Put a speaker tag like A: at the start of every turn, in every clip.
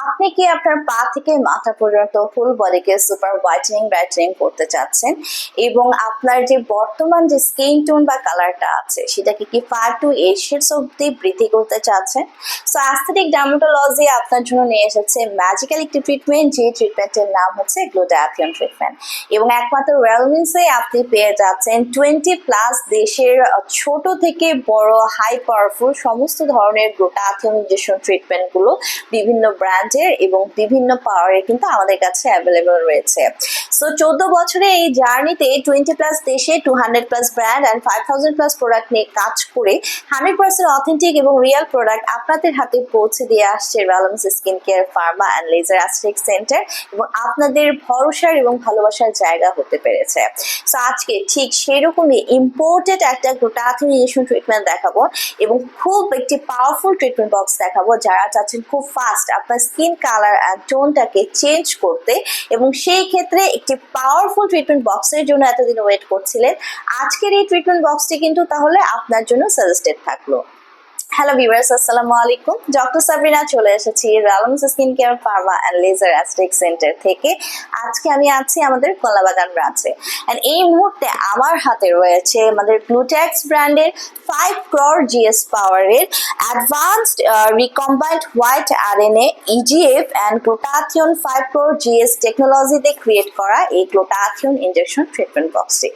A: আপনি কি আপনার পা থেকে মাথা পর্যন্ত ফুল বডিকে সুপার হোয়াইটেনিং ব্রাইটেনিং করতে চাচ্ছেন? এবং আপনার যে বর্তমান যে স্কিন টোন বা কালারটা আছে, সেটাকে কি ফাইভ টু এইট শেডস অব্দি বৃদ্ধি করতে চাচ্ছেন? সো অ্যাস্থেটিক ডার্মাটোলজি আপনার জন্য নিয়ে এসেছে ম্যাজিক্যাল একটি ট্রিটমেন্ট যে ট্রিটমেন্টের নাম হচ্ছে গ্লুটাথিয়ন ট্রিটমেন্ট এবং একমাত্র ওয়েলমিন্সে আপনি পেয়ে যাচ্ছেন টোয়েন্টি প্লাস দেশের ছোট থেকে বড় হাই পাওয়ারফুল সমস্ত ধরনের গ্লুটাথিয়ন ইঞ্জেকশন ট্রিটমেন্টগুলো বিভিন্ন ব্র্যান্ডের এবং বিভিন্ন পাওয়ারের কিন্তু আমাদের কাছে অ্যাভেলেবল রয়েছে। সো চোদ্দ বছরে এই জার্নিতে টোয়েন্টি প্লাস দেশে two hundred plus brand and five thousand plus product নিয়ে কাজ করে হান্ড্রেড পার্সেন্ট অথেন্টিক এবং রিয়েল প্রোডাক্ট আপনাদের হাতে পৌঁছে দিয়ে আসছে balance skin care pharma and laser aesthetic centre এবং আপনাদের ভরসার এবং ভালোবাসার জায়গা হতে পেরেছে। সো আজকে ঠিক সেরকমই ইম্পোর্টেড একটা গ্লুটাথিন ইঞ্জেকশন ট্রিটমেন্ট দেখাবো এবং খুব একটি পাওয়ারফুল ট্রিটমেন্ট বক্স দেখাবো যারা চাচ্ছেন খুব ফাস্ট আপনার স্কিন কালার অ্যান্ড টোনটাকে চেঞ্জ করতে এবং সেই ক্ষেত্রে একটি পাওয়ারফুল ট্রিটমেন্ট বক্সের জন্য এতদিন ওয়েট করছিলেন। আজকের এই ট্রিটমেন্ট বক্সটি কিন্তু তাহলে আপনার জন্য সাজেস্টেড থাকল। হ্যালো ভিউয়ার্স আসসালামু আলাইকুম। ডক্টর সাবরিনা চলে এসেছি রালমস skin care pharma and laser aesthetic centre থেকে। আজকে আমি আছি আমাদের কলাবাগান ব্রাঞ্চে। অ্যান্ড এই মুহূর্তে আমার হাতে রয়েছে আমাদের গ্লুট্যাক্স ব্র্যান্ডের ফাইভ ক্রর জিএস পাওয়ারের advanced recombined white R N A EGF and glutathione five crore GS টেকনোলজিতে ক্রিয়েট করা এই গ্লুটাথিয়ন ইঞ্জেকশন ট্রিটমেন্ট বক্সটি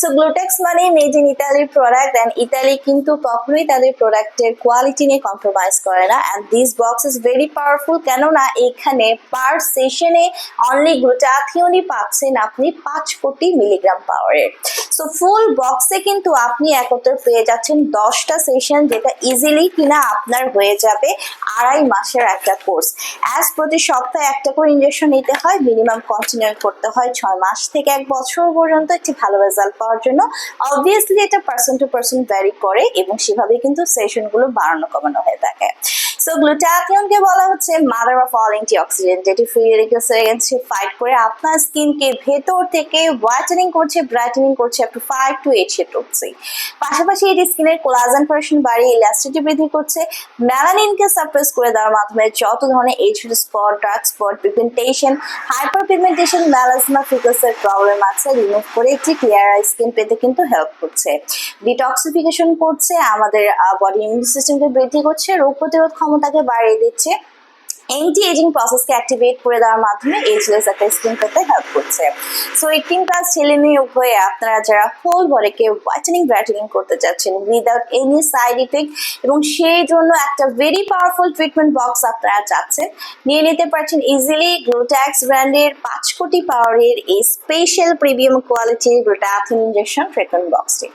A: সো গ্লুটেক্স মানে মেড ইন ইতালির প্রোডাক্ট অ্যান্ড ইতালি কিন্তু কখনোই তাদের প্রোডাক্টের কোয়ালিটি নিয়ে কম্প্রোমাইজ করে না। And this box is very powerful কেননা এখানে পার সেশনে অনলি গ্লুটাথিয়নই পাচ্ছেন আপনি পাঁচ কোটি মিলিগ্রাম পাওয়ারের সো ফুল বক্সে কিন্তু আপনি একত্রে পেয়ে যাচ্ছেন দশটা সেশন যেটা ইজিলি কিনা আপনার হয়ে যাবে আড়াই মাসের একটা কোর্স অ্যাজ প্রতি সপ্তাহে একটা করে ইঞ্জেকশন নিতে হয় মিনিমাম কন্টিনিউ করতে হয় ছয় মাস থেকে এক বছর পর্যন্ত একটি ভালো রেজাল্ট পাওয়ার জন্য। অবভিয়াসলি এটা পার্সন টু পার্সন ভ্যারি করে এবং সেভাবে কিন্তু সেশনগুলো বাড়ানো কমানো হয়ে থাকে। সো গ্লুটাথিয়নকে বলা হচ্ছে মাদার অফ অল অ্যান্টিঅক্সিডেন্ট যেটি ফ্রি রেডিকেলসের এগেন্সে ফাইট করে। আপনার স্কিনকে ভেতর থেকে হোয়াইটেনিং করছে ব্রাইটেনিং করছে up to five to eight shade অবধি পাশাপাশি এটি স্কিনের কোলাজেন পার্সেন্ট বাড়িয়ে ইলাস্টিটি বৃদ্ধি করছে। ম্যালানিনকে সাপ্রেস করে দেওয়ার মাধ্যমে যত ধরনের age spot dark spot pigmentation hyper pigmentation melasma ফিকাসের problem আছে রিমুভ করে একটি ক্লিয়ার স্কিন পেতে কিন্তু হেল্প করছে। ডিটক্সিফিকেশন করছে, আমাদের বডি ইমিউন সিস্টেমকে বৃদ্ধি করছে। রোগ প্রতিরোধ ক্ষমতাকে বাড়িয়ে দিচ্ছে। অ্যান্টি এজিং প্রসেসকে অ্যাক্টিভেট করে দেওয়ার মাধ্যমে এজলেস একটা স্কিন পেতে হেল্প করছে। সো এইটিন প্লাস ছেলে মেয়ে উভয়ে আপনারা যারা হোল বডিকে হোয়াইটেনিং ব্রাইটেনিং করতে চাচ্ছেন উইদাউট এনি সাইড ইফেক্ট এবং সেই জন্য একটা ভেরি পাওয়ারফুল ট্রিটমেন্ট বক্স আপনারা চাচ্ছেন, নিয়ে নিতে পারছেন ইজিলি গ্লুট্যাক্স ব্র্যান্ডের পাঁচ কোটি পাওয়ারের এই স্পেশাল প্রিমিয়াম কোয়ালিটির গ্লুটাথিন ইঞ্জেকশন ট্রিটমেন্ট বক্সটি